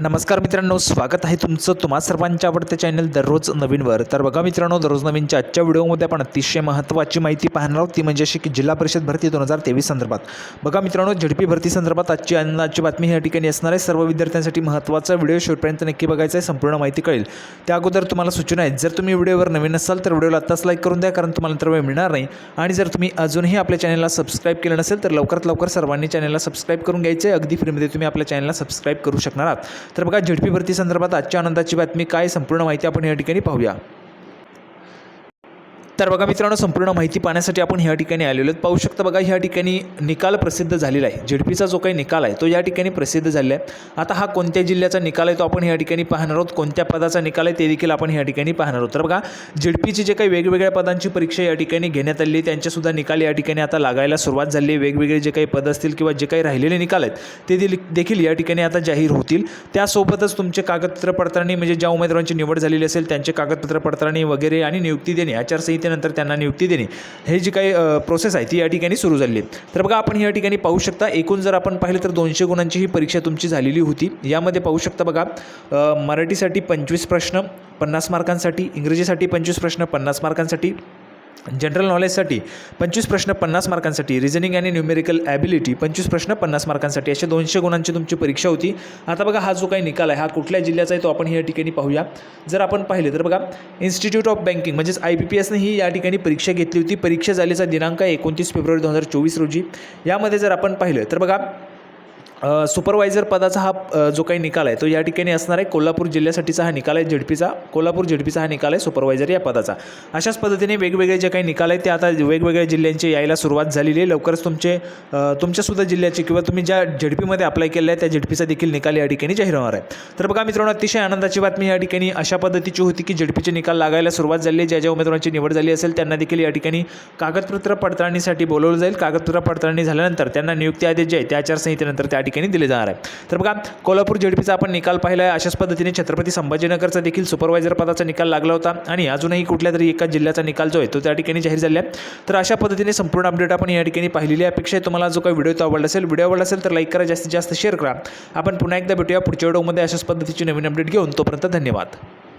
नमस्कार मित्रांनो स्वागत आहे तुमचं तुम्हा सर्वांच्या आवडत्या चॅनल दररोज नवीनवर. तर बघा मित्रांनो दररोज नवीनच्या आजच्या व्हिडिओमध्ये आपण अतिशय महत्त्वाची माहिती पाहणार आहोत. ती म्हणजे अशी की जिल्हा परिषद भरती दोन हजार तेवीस संदर्भात. बघा मित्रांनो झडपी भरती संदर्भात आजची अन्नाची बातमी या ठिकाणी असणार आहे. सर्व विद्यार्थ्यांसाठी महत्त्वाचा व्हिडिओ शेवटपर्यंत नक्की बघायचा आहे. संपूर्ण माहिती कळेल. त्या अगोदर तुम्हाला सूचना आहेत. जर तुम्ही व्हिडिओवर नवीन असाल तर व्हिडिओला आत्ताच लाईक करून द्या कारण तुम्हाला नंतर वेळ मिळणार नाही. आणि जर तुम्ही अजूनही आपल्या चॅनलला सबस्क्राईब केलं नसेल तर लवकरात लवकर सर्वांनी चॅनलला सबस्क्राईब करून घ्यायचं आहे. अगदी फ्रीमध्ये तुम्ही आपल्या चॅनलला सबस्क्राईब करू शकणार आहात. तर बघा झडपी भरती संदर्भात आजच्या आनंदाची बातमी काय संपूर्ण माहिती आपण या ठिकाणी पाहूया. तर बघा मित्रांनो संपूर्ण माहिती पाहण्यासाठी आपण ह्या ठिकाणी आलेलो आहेत. पाहू शकता बघा ह्या ठिकाणी निकाल प्रसिद्ध झालेला आहे. झेडपीचा जो काही निकाल आहे तो या ठिकाणी प्रसिद्ध झालेला आहे. आता हा कोणत्या जिल्ह्याचा निकाल आहे तो आपण ह्या ठिकाणी पाहणार आहोत. कोणत्या पदाचा निकाल आहे ते देखील आपण ह्या ठिकाणी पाहणार आहोत. तर बघा झेडपीची जे काही वेगवेगळ्या पदांची परीक्षा या ठिकाणी घेण्यात आली त्यांच्यासुद्धा त्यांचेसुद्धा निकाल या ठिकाणी आता लागायला सुरुवात झाली आहे. वेगवेगळे जे काही पद असतील किंवा जे काही राहिलेले निकाल आहेत ते देखील या ठिकाणी आता जाहीर होतील. त्यासोबतच तुमचे कागदपत्र पडताळणी म्हणजे ज्या उमेदवारांची निवड झालेली असेल त्यांचे कागदपत्र पडताळणी वगैरे आणि नियुक्ती देणे त्यानंतर त्यांना नियुक्ती देणे. हे जी काही प्रोसेस आहे ती या ठिकाणी सुरू झाली आहे तर बघा आपण या ठिकाणी पाहू शकता एकूण जर आपण पाहिलं तर दोनशे गुणांची ही परीक्षा तुमची झालेली होती. यामध्ये पाहू शकता बघा मराठीसाठी पंचवीस प्रश्न पन्नास मार्कांसाठी इंग्रजीसाठी पंचवीस प्रश्न पन्नास मार्कांसाठी जनरल नॉलेजसाठी पंचवीस प्रश्न पन्नास मार्कांसाठी रिझनिंग आणि न्यूमेरिकल ॲबिलिटी पंचवीस प्रश्न पन्नास मार्कांसाठी अशा दोनशे गुणांची तुमची परीक्षा होती. आता बघा हा जो काही निकाल आहे हा कुठल्या जिल्ह्याचा आहे तो आपण या ठिकाणी पाहूया. जर आपण पाहिले तर बघा इन्स्टिट्यूट ऑफ बँकिंग म्हणजेच आय बी पी एसने ही या ठिकाणी परीक्षा घेतली होती. परीक्षा झालीचा दिनांक आहे एकोणतीस फेब्रुवारी दोन हजार चोवीस रोजी. यामध्ये जर आपण पाहिलं तर बघा सुपरवायझर पदाचा हा जो काही निकाल आहे तो या ठिकाणी असणार आहे. कोल्हापूर जिल्ह्यासाठीचा हा निकाल आहे झेडपीचा. कोल्हापूर झेडपीचा हा निकाल आहे सुपरवायझर या पदाचा. अशाच पद्धतीने वेगवेगळे जे काही निकाल आहेत ते आता वेगवेगळ्या जिल्ह्यांचे यायला सुरुवात झालेली आहे. लवकरच तुमचे तुमच्यासुद्धा जिल्ह्याचे किंवा तुम्ही ज्या झेडपीमध्ये अप्लाय केलं आहे त्या झेडपीचा देखील निकाल या ठिकाणी जाहीर होणार आहे. तर बघा मित्रांनो अतिशय आनंदाची बातमी या ठिकाणी अशा पद्धतीची होती की झेडपीचे निकाल लागायला सुरुवात झाली आहे. ज्या ज्या उमेदवारांची निवड झाली असेल त्यांना देखील या ठिकाणी कागदपत्र पडताळणीसाठी बोलवलं जाईल. कागदपत्र पडताळणी झाल्यानंतर त्यांना नियुक्ती आदेश जे आहे त्या आचारसंहितेनंतर त्या ठिकाणी दिले जाणार आहे. तर बघा कोल्हापूर जेडपीचा आपण निकाल पाहिला आहे अशाच पद्धतीने छत्रपती संभाजीनगरचा देखील सुपरवायझर पदाचा निकाल लागला होता. आणि अजूनही कुठल्या तरी एका जिल्ह्याचा निकाल जो आहे तो त्या ठिकाणी जाहीर झाला आहे. तर अशा पद्धतीने संपूर्ण अपडेट आपण या ठिकाणी पाहिलेली आहे अपेक्षा आहे. तुम्हाला जो काही व्हिडिओ तो आवडला असेल व्हिडिओ आवडला असेल तर लाईक करा. जास्तीत जास्त शेअर करा. आपण पुन्हा एकदा भेटूया पुढच्या व्हिडिओमध्ये अशाच पद्धतीची नवीन अपडेट घेऊन. तोपर्यंत धन्यवाद.